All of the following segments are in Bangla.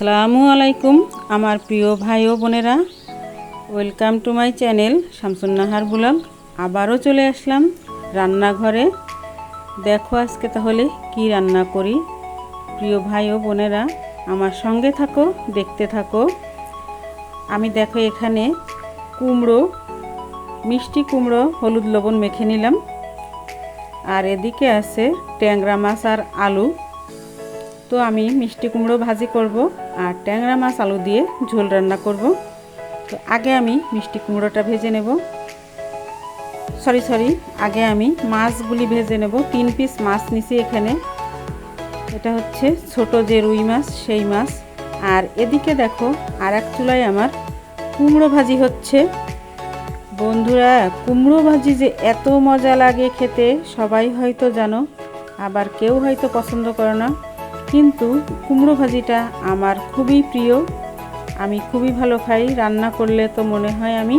আসসালামু আলাইকুম, আমার প্রিয় ভাই ও বোনেরা। Welcome to my channel Shamsunnahar blog আবারও চলে আসলাম রান্নাঘরে। দেখো আজকে তাহলে কি রান্না করি। প্রিয় ভাই ও বোনেরা, আমার সঙ্গে থাকো, দেখতে থাকো। আমি দেখো এখানে কুমড়ো, মিষ্টি কুমড়ো, হলুদ লবণ মেখে নিলাম। আর এদিকে আছে ট্যাংরা মাছ আর আলু। তো আমি মিষ্টি কুমড়ো ভাজি করব। আর ট্যাংরা মাছ আলু দিয়ে ঝোল রান্না করব। তো আগে আমি মিষ্টি কুমড়োটা ভেজে নেব। সরি সরি আগে আমি মাছগুলি ভেজে নেব। তিন পিস মাছ নিছি এখানে। এটা হচ্ছে ছোট যে রুই মাছ, সেই মাছ। আর এদিকে দেখো আর এক চুলায় আমার কুমড়ো ভাজি হচ্ছে। বন্ধুরা, কুমড়ো ভাজি যে এত মজা লাগে খেতে, সবাই হয়তো জানো, আবার কেউ হয়তো পছন্দ করে না। কিন্তু কুমড়ো ভাজিটা আমার খুবই প্রিয়। আমি খুবই ভালো খাই, রান্না করলে তো মনে হয় আমি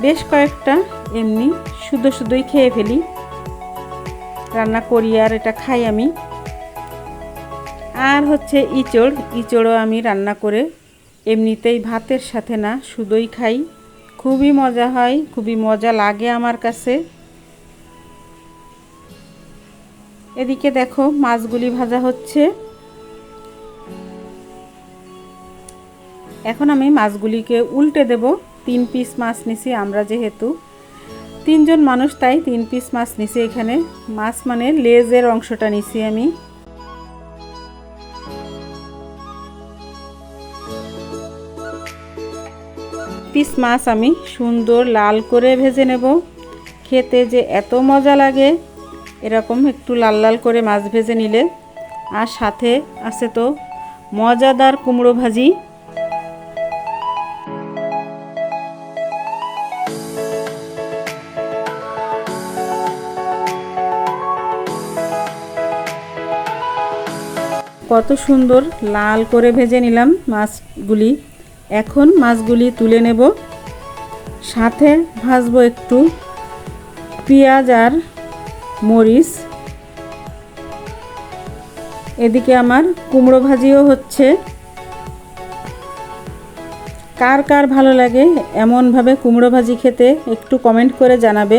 বেশ কয়েকটা এমনি শুধু শুধুই খেয়ে ফেলি। রান্না করি আর এটা খাই আমি। আর হচ্ছে ইচড়, ইচড়ও আমি রান্না করে এমনিতেই ভাতের সাথে না শুধুই খাই। খুবই মজা হয়, খুবই মজা লাগে আমার কাছে। এদিকে দেখো মাছগুলি ভাজা হচ্ছে। এখন আমি মাছগুলিকে উল্টে দেব। তিন পিস মাছ নিছি আমরা যেহেতু। তিনজন মানুষ, তাই তিন পিস মাছ নিছি এখানে। মাছ মানে লেজের অংশটা নিছি আমি। পিস মাছ আমি সুন্দর লাল করে ভেজে নেব। খেতে যে এত মজা লাগে। এরকম একটু লাল লাল করে মাছ ভেজে নিলে। আর সাথে আছে তো মজাদার কুমড়ো ভাজি। কত সুন্দর লাল করে ভেজে নিলাম মাছগুলি। এখন মাছগুলি তুলে নেব। সাথে ভাজবো একটু পেঁয়াজ আর মরিচ। এদিকে আমার কুমড়ো ভাজিও হচ্ছে। কার কার ভালো লাগে এমনভাবে কুমড়ো ভাজি খেতে একটু কমেন্ট করে জানাবে।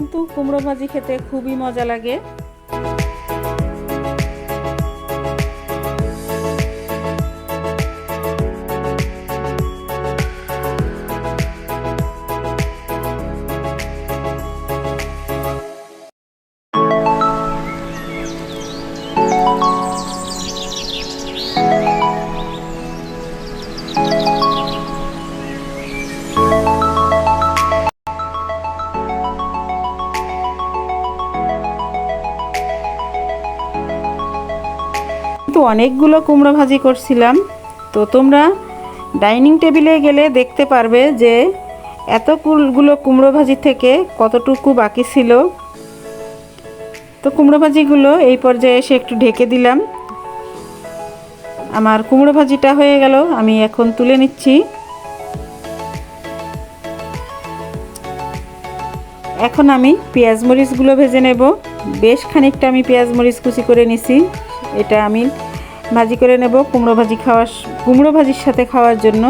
কিন্তু কুমড়ো ভাজি খেতে খুবই মজা লাগে। কিন্তু অনেকগুলো কুমড়ো ভাজি করছিলাম। তো তোমরা ডাইনিং টেবিলে গেলে দেখতে পারবে যে এতগুলো কুমড়ো ভাজি থেকে কতটুকু বাকি ছিল। তো কুমড়ো ভাজিগুলো এই পর্যায়ে এসে একটু ঢেকে দিলাম। আমার কুমড়ো ভাজিটা হয়ে গেল, আমি এখন তুলে নিচ্ছি। এখন আমি পেঁয়াজ মরিচগুলো ভেজে নেব। বেশ খানিকটা আমি পেঁয়াজ মরিচ কুচি করে নিছি। এটা আমি ভাজি করে নেব। কুমড়ো ভাজি খাওয়ার কুমড়ো ভাজির সাথে খাওয়ার জন্য।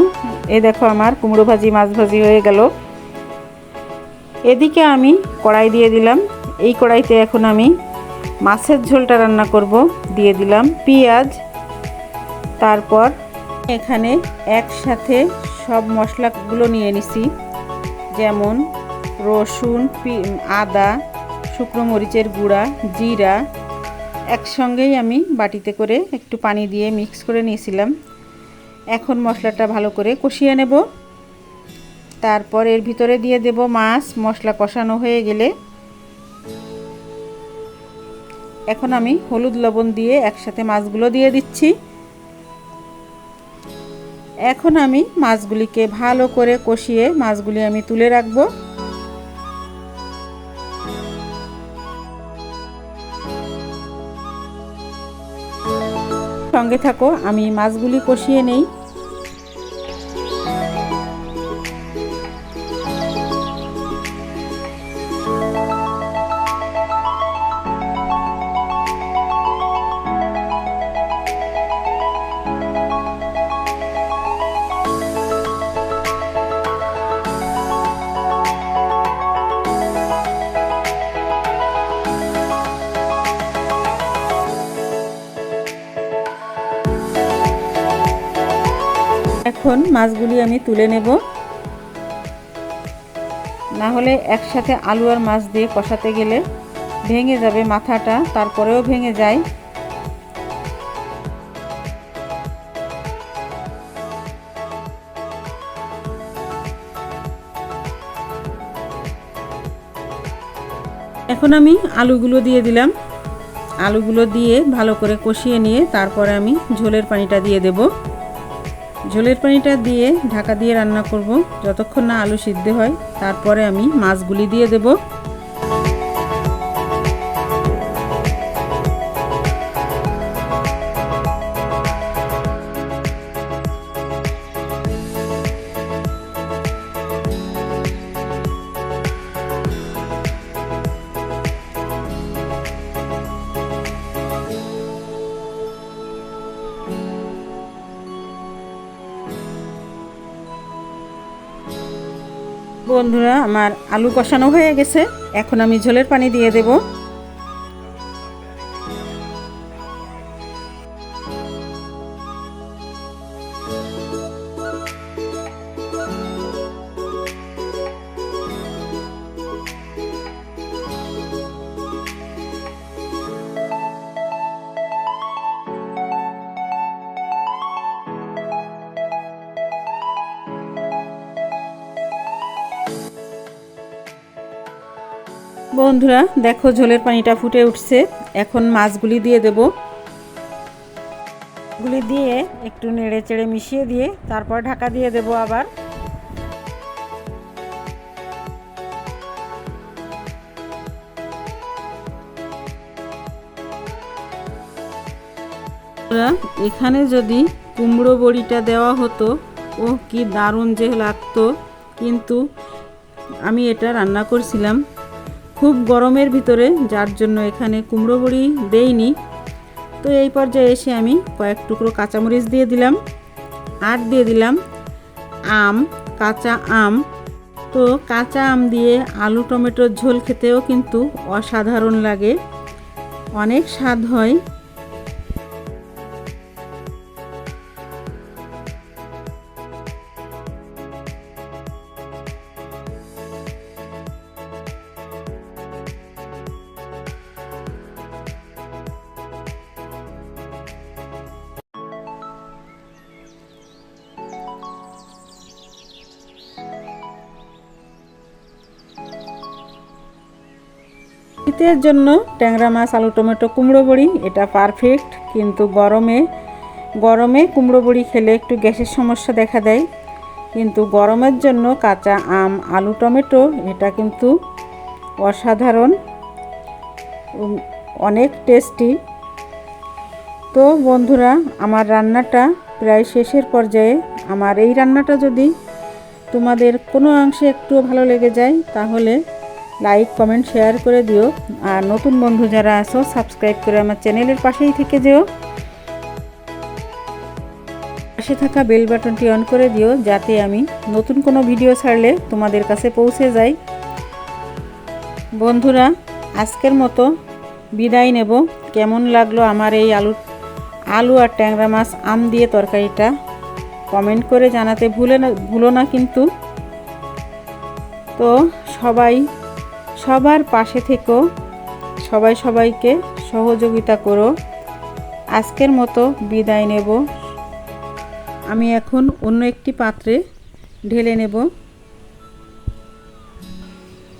এ দেখো আমার কুমড়ো ভাজি, মাছ ভাজি হয়ে গেল। এদিকে আমি কড়াই দিয়ে দিলাম। এই কড়াইতে এখন আমি মাছের ঝোলটা রান্না করব। দিয়ে দিলাম পেঁয়াজ। তারপর এখানে একসাথে সব মশলাগুলো নিয়ে নিছি। যেমন রসুন আদা, শুকনো মরিচের গুঁড়া, জিরা একসঙ্গেই আমি বাটিতে করে একটু পানি দিয়ে মিক্স করে নিয়েছিলাম। এখন মশলাটা ভালো করে কষিয়ে নেব। তারপর এর ভিতরে দিয়ে দেব মাছ, মশলা কষানো হয়ে গেলে। এখন আমি হলুদ লবণ দিয়ে একসাথে মাছগুলো দিয়ে দিচ্ছি। এখন আমি মাছগুলিকে ভালো করে কষিয়ে মাছগুলি আমি তুলে রাখব। সঙ্গে থাকো আমি মাছগুলি কষিয়ে নেই। এখন মাছগুলি আমি তুলে নেব। না হলে একসাথে আলু আর মাছ দিয়ে কষাতে গেলে ভেঙে যাবে মাথাটা, তারপরেও ভেঙে যায়। এখন আমি আলুগুলো দিয়ে দিলাম। আলুগুলো দিয়ে ভালো করে কষিয়ে নিয়ে তারপরে আমি ঝোলের পানিটা দিয়ে দেবো। ঝোলের পানিটা দিয়ে ঢাকা দিয়ে রান্না করব। যতক্ষণ না আলু সিদ্ধ হয়, তারপরে আমি মাছগুলি দিয়ে দেব। বন্ধুরা আমার আলু কষানো হয়ে গেছে। এখন আমি ঝোলের পানি দিয়ে দেব। বন্ধুরা, দেখো ঝোলের পানিটা ফুটে উঠছে। এখন মাছগুলি দিয়ে দেব। গুলি দিয়ে একটু নেড়ে চেড়ে মিশিয়ে দিয়ে তারপর ঢাকা দিয়ে দেব আবার। এখানে যদি কুমড়ো বড়িটা দেওয়া হতো ও কি দারুণ যে লাগতো। কিন্তু আমি এটা রান্না করছিলাম। খুব গরমের ভিতরে, যার জন্য এখানে কুমড়ো বড়ি দেইনি। তো এই পর্যায়ে এসে আমি কয়েক টুকরো কাঁচামরিচ দিয়ে দিলাম, আর দিয়ে দিলাম আম, কাঁচা আম। তো কাঁচা আম দিয়ে আলু টমেটোর ঝোল খেতেও কিন্তু অসাধারণ লাগে। অনেক স্বাদ হয়। শীতের জন্য ট্যাংরা মাছ, আলু, টমেটো, কুমড়ো বড়ি, এটা পারফেক্ট কিন্তু গরমে গরমে কুমড়ো বড়ি খেলে একটু গ্যাসের সমস্যা দেখা দেয়। কিন্তু গরমের জন্য কাঁচা আম, আলু, টমেটো, এটা কিন্তু অসাধারণ। অনেক টেস্টি তো বন্ধুরা, আমার রান্নাটা প্রায় শেষের পর্যায়ে। আমার এই রান্নাটা যদি তোমাদের কোনো অংশে একটু ভালো লেগে যায়, তাহলে লাইক কমেন্ট শেয়ার করে দিও। আর নতুন বন্ধু যারা আসো সাবস্ক্রাইব করে আমার চ্যানেলের পাশেই থেকে যেও। পাশে থাকা বেল বাটনটি অন করে দিও, যাতে আমি নতুন কোনো ভিডিও ছাড়লে তোমাদের কাছে পৌঁছে যাই। বন্ধুরা, আজকের মতো বিদায় নেব। কেমন লাগল আমার এই আলু আলু আর ট্যাংরা মাছ, আম দিয়ে তরকারিটা? কমেন্ট করে জানাতে ভুলে না, ভুলো না কিন্তু। তো সবাই সবার পাশে থেকো। সবাই সবাইকে সহযোগিতা করো। আজকের মতো বিদায় নেব। আমি এখন অন্য একটি পাত্রে ঢেলে নেব।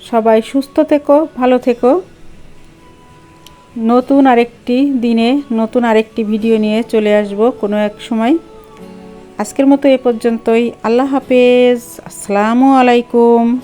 সবাই সুস্থ থেকো, ভালো থেকো। নতুন আরেকটি দিনে, নতুন আরেকটি ভিডিও নিয়ে চলে আসব কোনো এক সময়। আজকের মতো এ পর্যন্তই। আল্লাহ হাফেজ। আসসালামু আলাইকুম।